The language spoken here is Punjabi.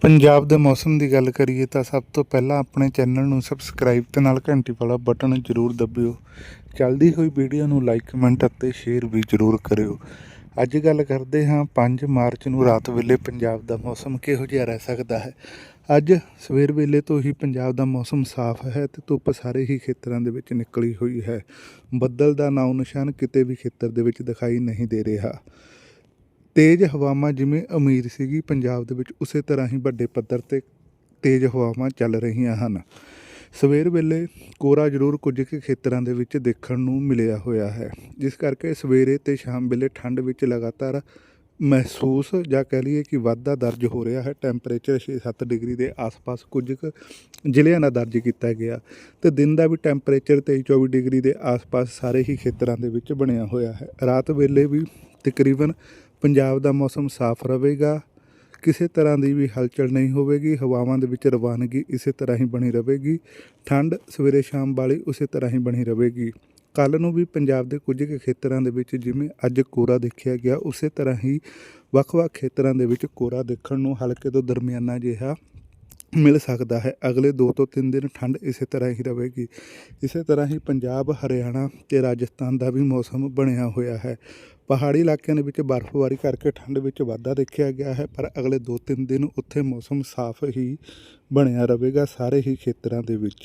ਪੰਜਾਬ ਦੇ ਮੌਸਮ ਦੀ ਗੱਲ ਕਰੀਏ ਤਾਂ ਸਭ ਤੋਂ ਪਹਿਲਾਂ ਆਪਣੇ ਚੈਨਲ ਨੂੰ ਸਬਸਕ੍ਰਾਈਬ ਤੇ ਨਾਲ ਘੰਟੀ ਵਾਲਾ ਬਟਨ ਜ਼ਰੂਰ ਦਬਿਓ। ਚੱਲਦੀ ਹੋਈ ਵੀਡੀਓ ਨੂੰ ਲਾਈਕ ਕਮੈਂਟ ਅਤੇ ਸ਼ੇਅਰ ਵੀ ਜ਼ਰੂਰ ਕਰਿਓ। ਅੱਜ ਗੱਲ ਕਰਦੇ ਹਾਂ 5 ਮਾਰਚ ਨੂੰ ਰਾਤ ਵੇਲੇ ਪੰਜਾਬ ਦਾ ਮੌਸਮ ਕਿਹੋ ਜਿਹਾ ਰਹਿ ਸਕਦਾ ਹੈ? ਅੱਜ ਸਵੇਰ ਵੇਲੇ ਤੋਂ ਹੀ ਪੰਜਾਬ ਦਾ ਮੌਸਮ ਸਾਫ਼ ਹੈ ਤੇ ਧੁੱਪ ਸਾਰੇ ਹੀ ਖੇਤਰਾਂ ਦੇ ਵਿੱਚ ਨਿਕਲੀ ਹੋਈ ਹੈ। ਬੱਦਲ ਦਾ ਨਾਉ ਨਿਸ਼ਾਨ ਕਿਤੇ ਵੀ ਖੇਤਰ ਦੇ ਵਿੱਚ ਦਿਖਾਈ ਨਹੀਂ ਦੇ ਰਿਹਾ। ਤੇਜ਼ ਹਵਾਵਾਂ ਜਿਵੇਂ ਉਮੀਦ ਸੀਗੀ, ਪੰਜਾਬ ਦੇ ਵਿੱਚ ਉਸੇ ਤਰ੍ਹਾਂ ਹੀ ਵੱਡੇ ਪੱਧਰ ਤੇ ਤੇਜ਼ ਹਵਾਵਾਂ ਚੱਲ ਰਹੀਆਂ ਹਨ। ਸਵੇਰ ਵੇਲੇ ਕੋਰਾ ਜ਼ਰੂਰ ਕੁਝ ਕੁ ਖੇਤਰਾਂ ਦੇ ਵਿੱਚ ਦੇਖਣ ਨੂੰ ਮਿਲਿਆ ਹੋਇਆ ਹੈ। ਜਿਸ ਕਰਕੇ ਸਵੇਰੇ ਤੇ ਸ਼ਾਮ ਵੇਲੇ ਠੰਡ ਵਿੱਚ ਲਗਾਤਾਰ ਮਹਿਸੂਸ ਜਾਂ ਕਹਿ ਲਈਏ ਕਿ ਵਾਧਾ ਦਰਜ ਹੋ ਰਿਹਾ ਹੈ। ਟੈਂਪਰੇਚਰ 6-7 ਡਿਗਰੀ ਦੇ ਆਸ-ਪਾਸ ਕੁਝ ਕੁ ਜ਼ਿਲ੍ਹਿਆਂ ਦਾ ਦਰਜ ਕੀਤਾ ਗਿਆ। ਤੇ ਦਿਨ ਦਾ ਵੀ ਟੈਂਪਰੇਚਰ 23-24 ਡਿਗਰੀ ਦੇ ਆਸ-ਪਾਸ ਸਾਰੇ ਹੀ ਖੇਤਰਾਂ ਦੇ ਵਿੱਚ ਬਣਿਆ ਹੋਇਆ ਹੈ। ਰਾਤ ਵੇਲੇ ਵੀ ਤਕਰੀਬਨ ਪੰਜਾਬ ਦਾ ਮੌਸਮ ਸਾਫ਼ ਰਹੇਗਾ। ਕਿਸੇ ਤਰ੍ਹਾਂ ਦੀ ਵੀ ਹਲਚਲ ਨਹੀਂ ਹੋਵੇਗੀ। ਹਵਾਵਾਂ ਦੇ ਵਿੱਚ ਰਵਾਨਗੀ ਇਸੇ ਤਰ੍ਹਾਂ ਹੀ ਬਣੀ ਰਹੇਗੀ। ਠੰਡ ਸਵੇਰੇ ਸ਼ਾਮ ਵਾਲੀ ਉਸੇ ਤਰ੍ਹਾਂ ਹੀ ਬਣੀ ਰਹੇਗੀ। ਕੱਲ ਨੂੰ ਵੀ ਪੰਜਾਬ ਦੇ ਕੁਝ ਕੁ ਖੇਤਰਾਂ ਦੇ ਵਿੱਚ ਜਿਵੇਂ ਅੱਜ ਕੋਰਾ ਦੇਖਿਆ ਗਿਆ, ਉਸੇ ਤਰ੍ਹਾਂ ਹੀ ਵੱਖ-ਵੱਖ ਖੇਤਰਾਂ ਦੇ ਵਿੱਚ ਕੋਰਾ ਦੇਖਣ ਨੂੰ ਹਲਕੇ ਤੋਂ ਦਰਮਿਆਨਾ ਜਿਹਾ ਮਿਲ ਸਕਦਾ ਹੈ। ਅਗਲੇ 2 ਤੋਂ 3 ਦਿਨ ਠੰਡ ਇਸੇ ਤਰ੍ਹਾਂ ਹੀ ਰਹੇਗੀ। ਇਸੇ ਤਰ੍ਹਾਂ ਹੀ ਪੰਜਾਬ, ਹਰਿਆਣਾ ਤੇ ਰਾਜਸਥਾਨ ਦਾ ਵੀ ਮੌਸਮ ਬਣਿਆ ਹੋਇਆ ਹੈ। ਪਹਾੜੀ ਇਲਾਕਿਆਂ ਦੇ ਵਿੱਚ ਬਰਫ਼ਬਾਰੀ ਕਰਕੇ ਠੰਡ ਵਿੱਚ ਵਾਧਾ ਦੇਖਿਆ ਗਿਆ ਹੈ, ਪਰ ਅਗਲੇ 2-3 ਦਿਨ ਉੱਥੇ ਮੌਸਮ ਸਾਫ਼ ਹੀ ਬਣਿਆ ਰਹੇਗਾ ਸਾਰੇ ਹੀ ਖੇਤਰਾਂ ਦੇ ਵਿੱਚ।